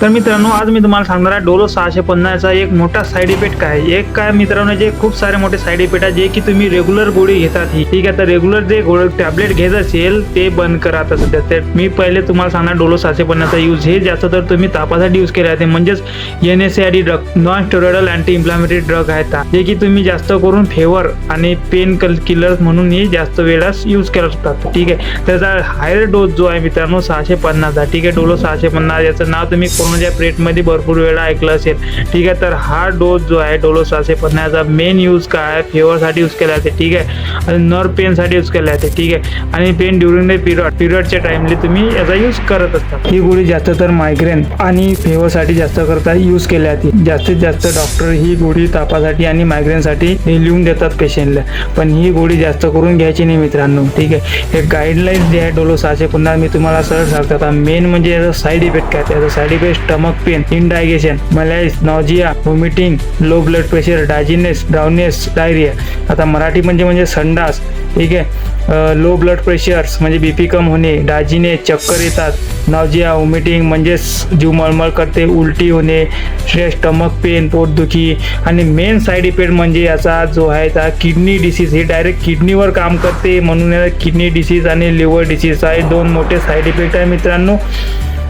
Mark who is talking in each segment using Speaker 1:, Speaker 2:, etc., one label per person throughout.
Speaker 1: तर मित्रांनो आज मी तुम्हाला सांगणार आहे डोलो सहाशे पन्नासचा एक मोठा साईड इफेक्ट काय एक काय मित्रांनो जे खूप सारे मोठे साईड इफेक्ट आहे जे की तुम्ही रेग्युलर गोळी घेतात ही. ठीक आहे तर रेग्युलर जे टॅबलेट घेत असेल ते बंद करा आता सध्या. तर मी पहिले तुम्हाला सांगणार डोलो सहाशे पन्नासचा यूज हे जास्त तर तुम्ही तापासाठी यूज केले आहे. म्हणजेच N S I D drug non steroidal anti inflammatory drug आहेत जे की तुम्ही जास्त करून फेवर आणि पेन कल किलर म्हणून हे जास्त वेळास यूज असतात ठीक आहे त्याचा हायर डोस जो आहे मित्रांनो सहाशे पन्नासचा. ठीक आहे डोलो सहाशे पन्नास याचं नाव तुम्ही म्हणजे कोरोनाच्या प्रेटमध्ये भरपूर वेळा ऐकलं असेल. ठीक आहे तर हा डोस जो आहे डोलो सहाशे पन्नासचा मेन यूज काय आहे? फेवरसाठी यूज केला जाते ठीक आहे? आणि नर्व पेनसाठी यूज केला जाते ठीक आहे? आणि पेन ड्युरिंग द पिरियड पिरियडच्या टाइमली तुम्ही याचा यूज करत असता. ही गोळी जास्त तर मायग्रेन आणि फेवरसाठी जास्त करता यूज केल्या जाते. जास्तीत जास्त डॉक्टर ही गोळी तापासाठी आणि मायग्रेनसाठी लिहून देतात पेशंटला पण ही गोळी जास्त करून घ्यायची नाही मित्रांनो ठीक आहे? हे गाईडलाईन जे आहे डोलो सहाशे पन्नास मी तुम्हाला सरळ सांगतो. आता मेन म्हणजे याचा साईड इफेक्ट काय? त्याचा side effect stomach pain indigestion malaise nausea vomiting low blood pressure dizziness drowsiness diarrhoea आता मराठी म्हणजे म्हणजे संडास ठीक आहे? लो ब्लड प्रेशर्स म्हणजे बीपी कम होणे डायजिने चक्कर येतात नॉजिया व्हॉमिटिंग म्हणजेच जीव मळमळ करते उलटी होणे स्ट्रेस स्टमक पेन पोटदुखी. आणि मेन साईड इफेक्ट म्हणजे याचा जो आहे त्या किडनी डिसीज हे डायरेक्ट किडनीवर काम करते म्हणून किडनी डिसीज आणि लिव्हर डिसीज आहे दोन मोठे साईड इफेक्ट आहे मित्रांनो.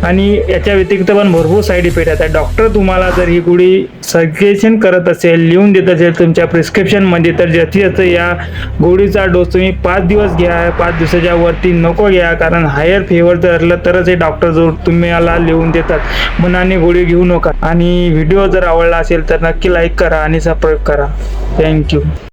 Speaker 1: आणि याच्या व्यतिरिक्त पण भरपूर साईड इफेक्ट आहेत. डॉक्टर तुम्हाला जर ही गोळी सजेशन करत असेल लिहून देत असेल तुमच्या प्रिस्क्रिप्शनमध्ये तर जास्तीत जास्त या गोळीचा डोस तुम्ही पाच दिवस घ्या पाच दिवसाच्या वरती नको घ्या कारण हायर फेवर जर असलं तरच हे डॉक्टर जो तुम्हाला लिहून देतात. मनाने गोळी घेऊ नका. आणि व्हिडिओ जर आवडला असेल तर नक्की लाईक करा आणि सबस्क्राईब करा. थँक्यू